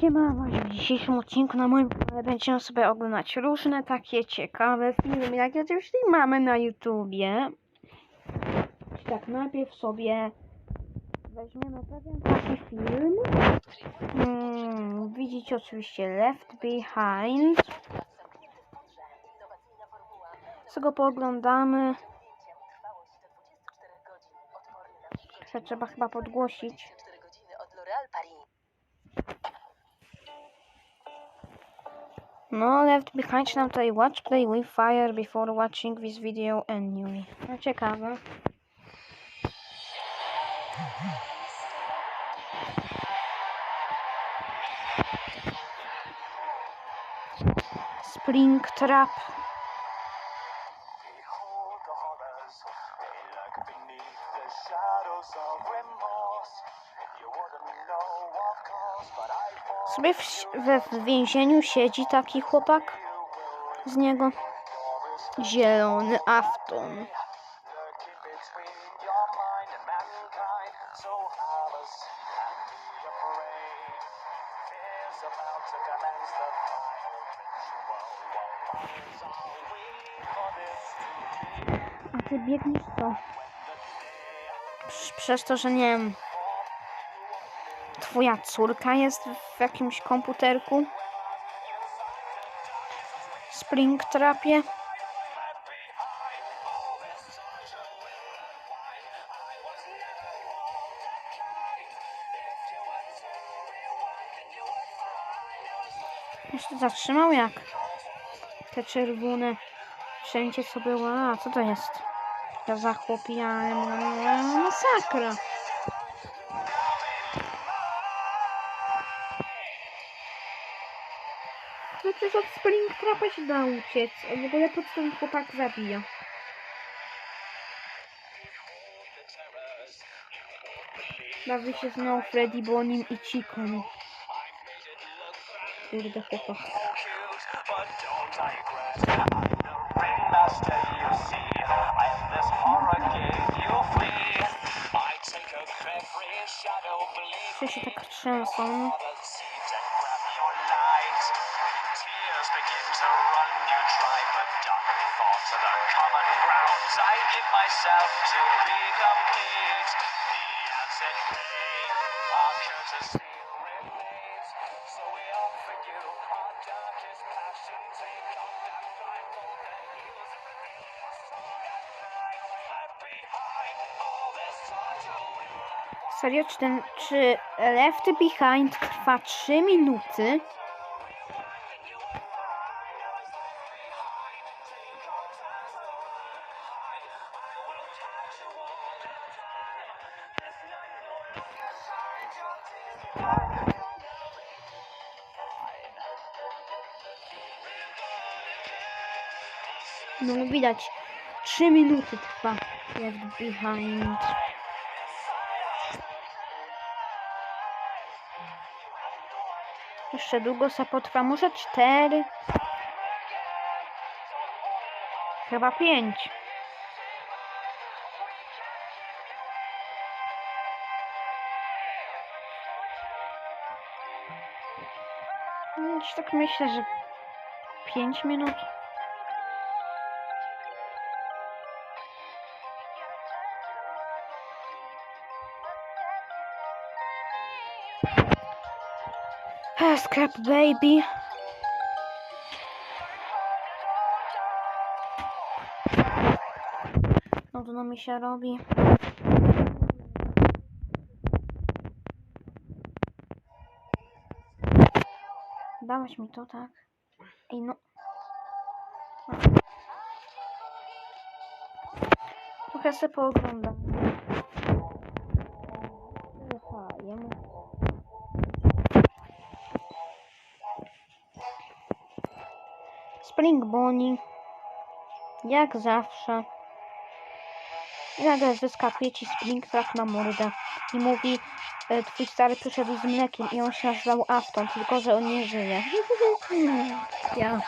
Siema, w dzisiejszym odcinku na moim kanale będziemy sobie oglądać różne takie ciekawe filmy, jakie oczywiście mamy na YouTubie. Tak, najpierw sobie weźmiemy pewien taki film. Hmm, widzicie oczywiście Left Behind. Co go pooglądamy. Jeszcze trzeba chyba podgłosić. No, left behind nam tutaj watch play with fire before watching this video anyway. No ciekawe. Spring Trap. Sobie w, w więzieniu siedzi taki chłopak. Z niego zielony afton. to to? A ty biegniesz? Prz- Przez to, że nie wiem. Twoja córka jest w jakimś komputerku? Springtrapie? Jeszcze zatrzymał jak? Te czerwone. Wszędzie co było. A, co to jest? Ja za chłopiałem. Masakra. Przecież od Springtrapa się da uciec. A w ogóle po co ten chłopak zabija? Bawi się znowu Freddy Bonim i Chiką. Kurde chłopak. cute, but don't digress. Serio, czy ten, czy Left Behind trwa 3 minuty? No widać, 3 minuty trwa Left Behind. Jeszcze długo se potrwa, może cztery. Chyba pięć. No, Gdzieś tak myślę, że pięć minut. Scrap baby. Nudno mi się robi. Dałaś mi to, tak? Ej, no. Trochę sobie pooglądam. Aha, jemu. Spring Bonnie. Jak zawsze. Nagle wyskakuje ci Springtrap na mordę i mówi e, twój stary przyszedł z mlekiem i on się nazywał Afton, tylko że on nie żyje. ja.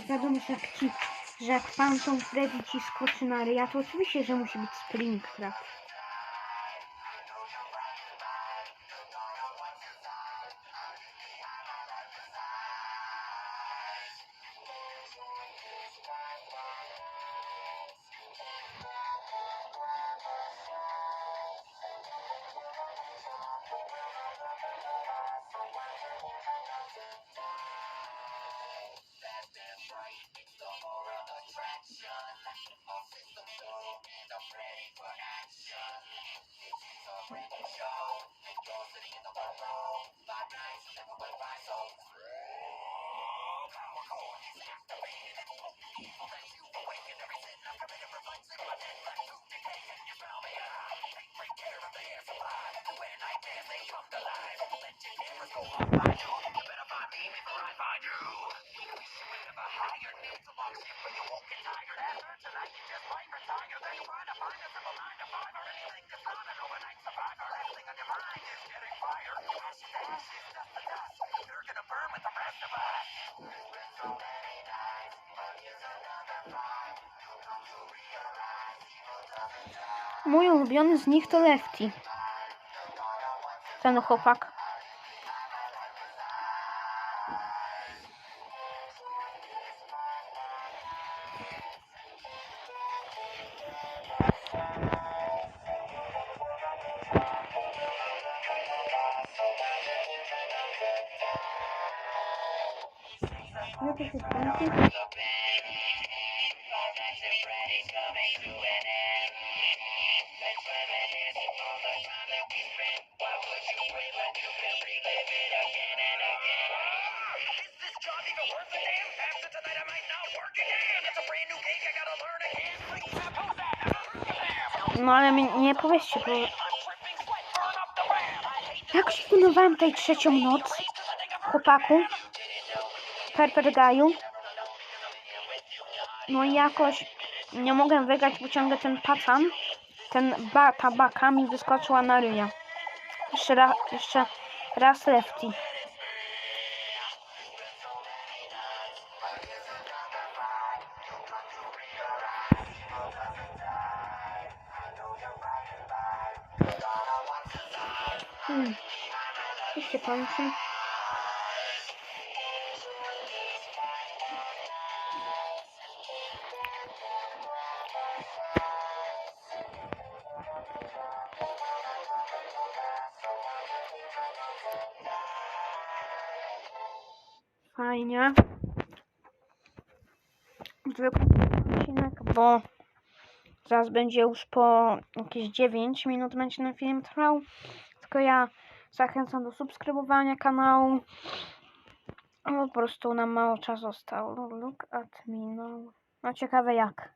Wiadomo, że jak ci, że jak Phantom Freddy ci skoczy na ryja, to oczywiście, że musi być Springtrap. Mój ulubiony z nich to Lefty. Ten chłopak. No to się No ale mi nie powiedzcie, bo jak się pilnowałem tej trzecią noc, chłopaku, Perpergaju, no i jakoś nie mogłem wygrać, bo ciągle ten pacan, ten ba, ta baka mi wyskoczyła na ryja. Jeszcze, ra, jeszcze raz lefty. Hmm. Już się kończy. Fajnie. Zwykły odcinek, bo zaraz będzie już po jakieś 9 minut będzie ten film trwał. Tylko ja zachęcam do subskrybowania kanału. No, po prostu nam mało czasu zostało. Look at me now. No ciekawe jak.